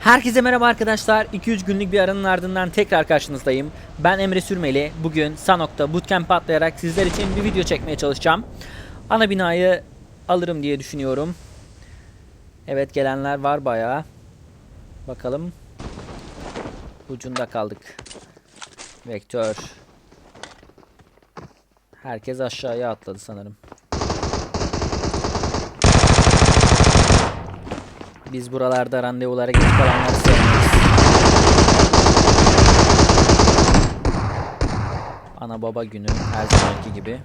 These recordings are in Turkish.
Herkese merhaba arkadaşlar. 2-3 günlük bir aranın ardından tekrar karşınızdayım. Ben Emre Sürmeli. Bugün Sanok'ta bootcamp atlayarak sizler için bir video çekmeye çalışacağım. Ana binayı alırım diye düşünüyorum. Evet gelenler var bayağı. Bakalım. Ucunda kaldık. Vektör. Herkes aşağıya atladı sanırım. Biz buralarda randevulara geç kalanları sevmeyiz. Ana baba günü her zamanki gibi.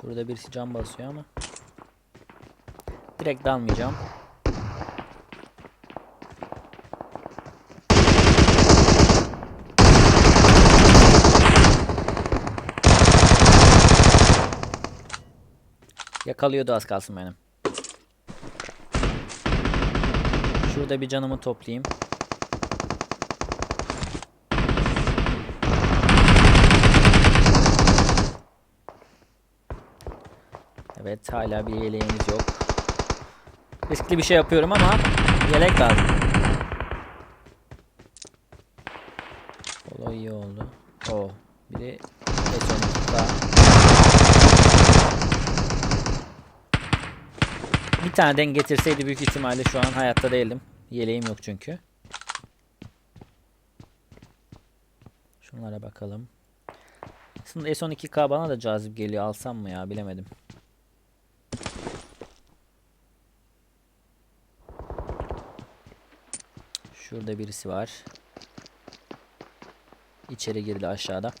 Şurada birisi cam basıyor ama. Direkt dalmayacağım. Yakalıyordu az kalsın benim. Şurada bir canımı toplayayım. Evet hala bir yeleğimiz yok. Riskli bir şey yapıyorum ama yelek lazım. Olay iyi oldu. O biri S12'da. Bir tane denk getirseydi büyük ihtimalle şu an hayatta değildim. Yeleğim yok çünkü. Şunlara bakalım. Aslında S12K bana da cazip geliyor. Alsam mı ya bilemedim. Şurada birisi var. İçeri girdi aşağıda.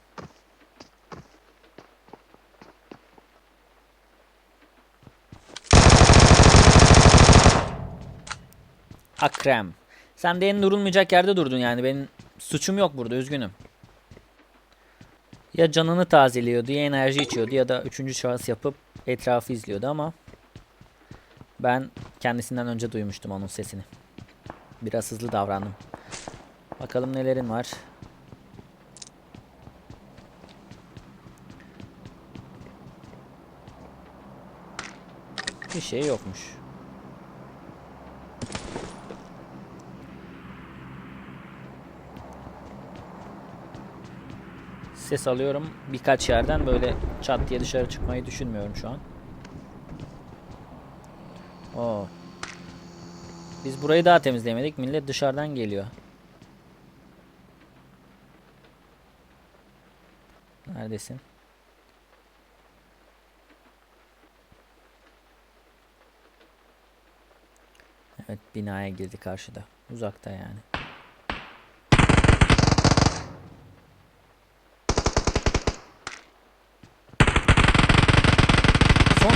Akrem. Sen de en durulmayacak yerde durdun yani. Benim suçum yok burada üzgünüm. Ya canını tazeliyordu ya enerji içiyordu ya da üçüncü şahıs yapıp etrafı izliyordu ama ben kendisinden önce duymuştum onun sesini. Biraz hızlı davrandım. Bakalım nelerin var. Bir şey yokmuş. Ses alıyorum birkaç yerden böyle çat diye dışarı çıkmayı düşünmüyorum şu an. Oo. Biz burayı daha temizlemedik. Millet dışarıdan geliyor. Neredesin? Evet binaya girdi karşıda. Uzakta yani. Son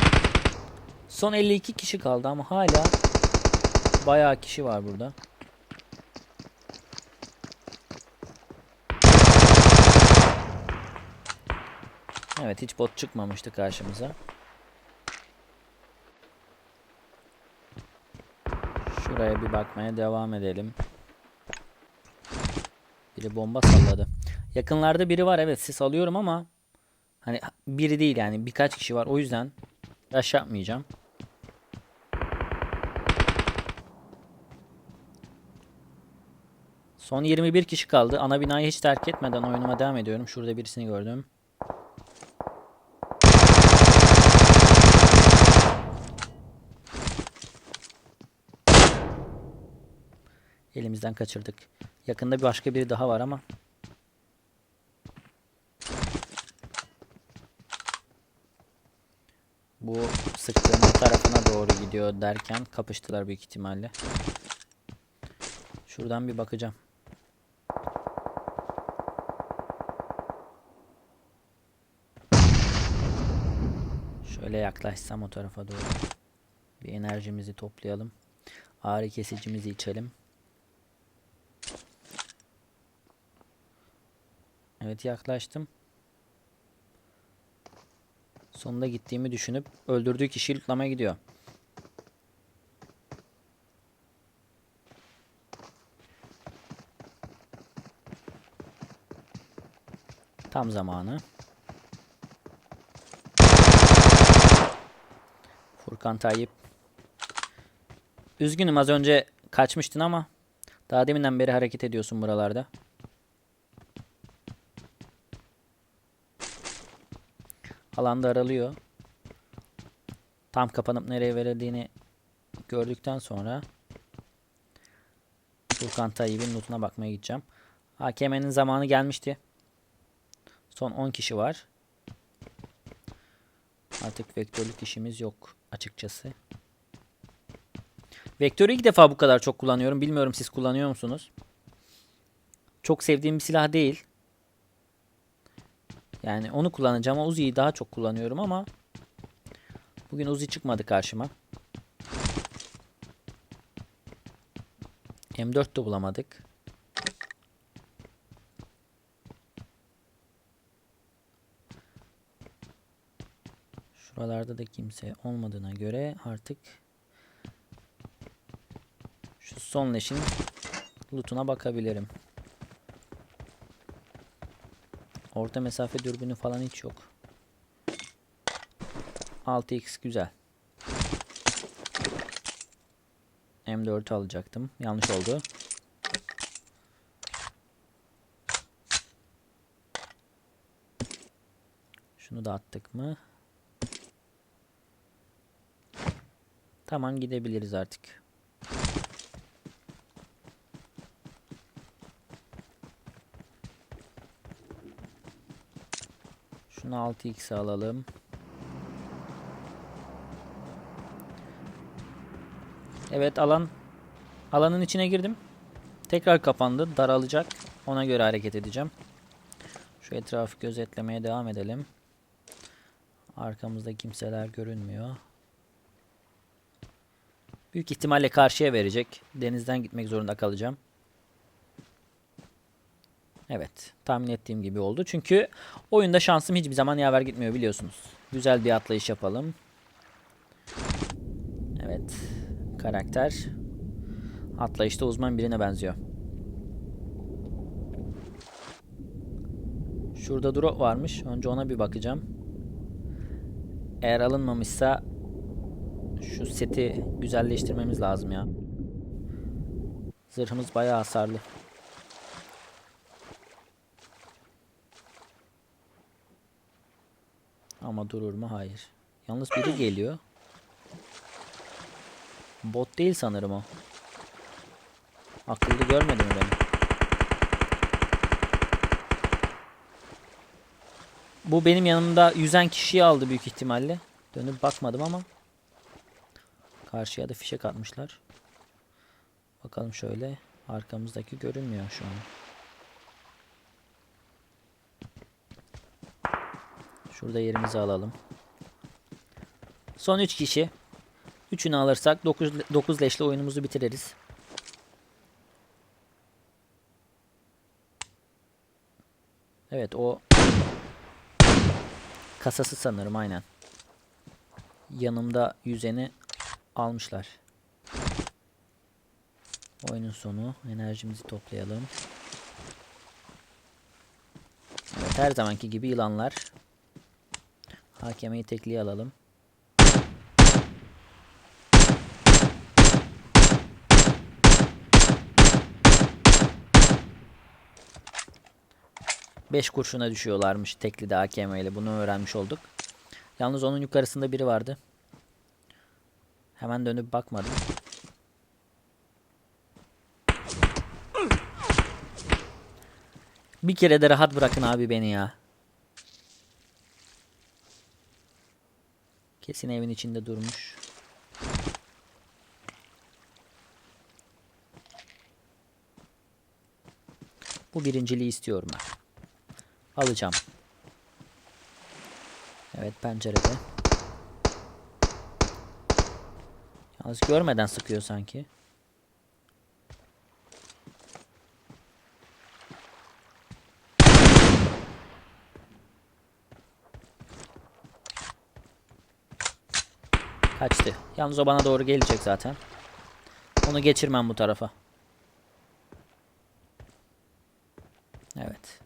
son 52 kişi kaldı ama hala bayağı kişi var burada. Evet hiç bot çıkmamıştı karşımıza. Şuraya bir bakmaya devam edelim. Biri bomba salladı. Yakınlarda biri var evet sis alıyorum ama hani biri değil yani birkaç kişi var o yüzden taş yapmayacağım. Son 21 kişi kaldı. Ana binayı hiç terk etmeden oyunuma devam ediyorum. Şurada birisini gördüm. Elimizden kaçırdık. Yakında bir başka biri daha var ama. Bu sıktığımın tarafına doğru gidiyor derken kapıştılar büyük ihtimalle. Şuradan bir bakacağım. Şöyle yaklaşsam o tarafa doğru. Bir enerjimizi toplayalım. Ağrı kesicimizi içelim. Evet yaklaştım. Sonunda gittiğimi düşünüp öldürdüğü kişiyi lootlamaya gidiyor. Tam zamanı. Furkan Tayyip. Üzgünüm az önce kaçmıştın ama daha deminden beri hareket ediyorsun buralarda. Alanda aralıyor. Tam kapanıp nereye verildiğini gördükten sonra Furkan Tayyip'in lootuna bakmaya gideceğim. AKM'nin zamanı gelmişti. Son 10 kişi var. Artık vektörlük işimiz yok açıkçası. Vektörü ilk defa bu kadar çok kullanıyorum. Bilmiyorum siz kullanıyor musunuz? Çok sevdiğim bir silah değil. Yani onu kullanacağım ama Uzi'yi daha çok kullanıyorum ama bugün Uzi çıkmadı karşıma. M4 de bulamadık. Şuralarda da kimse olmadığına göre artık şu son leşin lootuna bakabilirim. Orta mesafe dürbünü falan hiç yok. 6x güzel. M4 alacaktım. Yanlış oldu. Şunu da attık mı? Tamam gidebiliriz artık. Şunu 6x alalım. Evet alan alanın içine girdim. Tekrar kapandı. Daralacak. Ona göre hareket edeceğim. Şu etrafı gözetlemeye devam edelim. Arkamızda kimseler görünmüyor. Büyük ihtimalle karşıya verecek. Denizden gitmek zorunda kalacağım. Evet. Tahmin ettiğim gibi oldu. Çünkü oyunda şansım hiçbir zaman yaver gitmiyor biliyorsunuz. Güzel bir atlayış yapalım. Evet. Karakter atlayışta uzman birine benziyor. Şurada drop varmış. Önce ona bir bakacağım. Eğer alınmamışsa şu seti güzelleştirmemiz lazım ya. Zırhımız bayağı hasarlı. Ama durur mu? Hayır. Yalnız biri geliyor. Bot değil sanırım o. Akıllı görmedi mi beni? Bu benim yanımda yüzen kişiyi aldı büyük ihtimalle. Dönüp bakmadım ama. Karşıya da fişek atmışlar. Bakalım şöyle. Arkamızdaki görünmüyor şu an. Şurada yerimizi alalım. Son 3 kişi. Üçünü alırsak 9, 9 leşli oyunumuzu bitiririz. Evet o kasası sanırım aynen. Yanımda yüzeni almışlar. Oyunun sonu. Enerjimizi toplayalım. Evet her zamanki gibi yılanlar. Hakemeyi tekliğe alalım. Beş kurşuna düşüyorlarmış tekli de AKM ile bunu öğrenmiş olduk. Yalnız onun yukarısında biri vardı. Hemen dönüp bakmadım. Bir kere de rahat bırakın abi beni ya. Kesin evin içinde durmuş. Bu birinciliği istiyorum ben. Alacağım. Evet pencerede. Yalnız görmeden sıkıyor sanki. Kaçtı. Yalnız o bana doğru gelecek zaten. Onu geçirmem bu tarafa. Evet.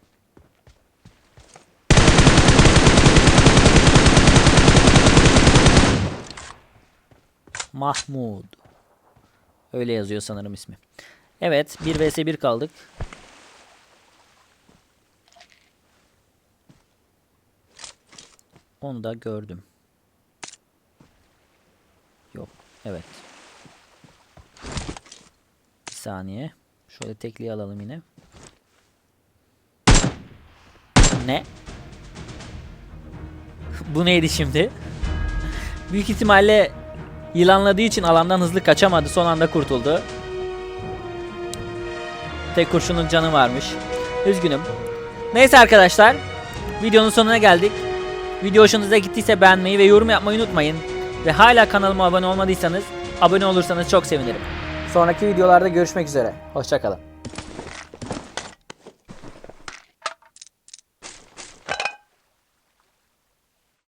Mahmud. Öyle yazıyor sanırım ismi. Evet 1 vs 1 kaldık. Onu da gördüm. Yok. Evet. Bir saniye. Şöyle tekliği alalım yine. Ne? Bu neydi şimdi? Büyük ihtimalle yılanladığı için alandan hızlı kaçamadı. Son anda kurtuldu. Tek kurşunun canı varmış. Üzgünüm. Neyse arkadaşlar. Videonun sonuna geldik. Video hoşunuza gittiyse beğenmeyi ve yorum yapmayı unutmayın. Ve hala kanalıma abone olmadıysanız abone olursanız çok sevinirim. Sonraki videolarda görüşmek üzere. Hoşçakalın.